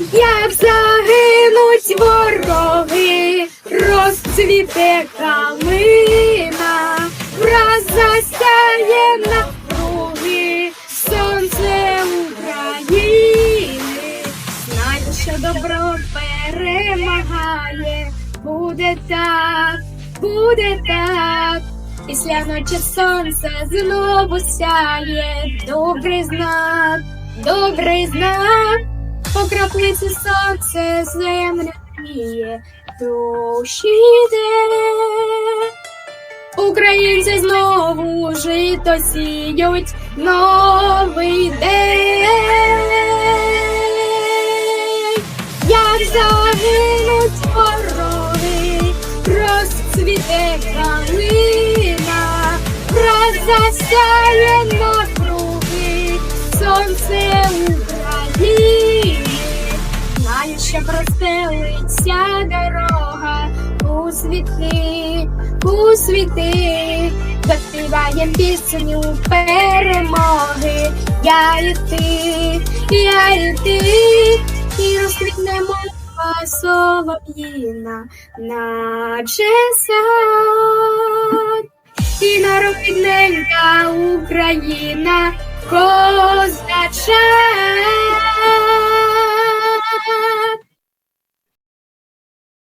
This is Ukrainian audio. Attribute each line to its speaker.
Speaker 1: як загинуть вороги, розцвіте калина, враз засяє навкруги, сонце України, знай, що добро перемагає, буде так, буде так. Після ночі сонце знову сяє, добрий знак, добрий знак, по краплиці сонце земля гріє, дощ іде. Українці знову жито сіють новий день. Як загинуть вороги, розцвіте калина, враз засяє Знаю, простелиться дорога у світи, у світи, заспіваєм пісню перемоги. Я і ти, я і ти, і розквітнемо солов'їна, наче сад. І народ рідненька Україна козача.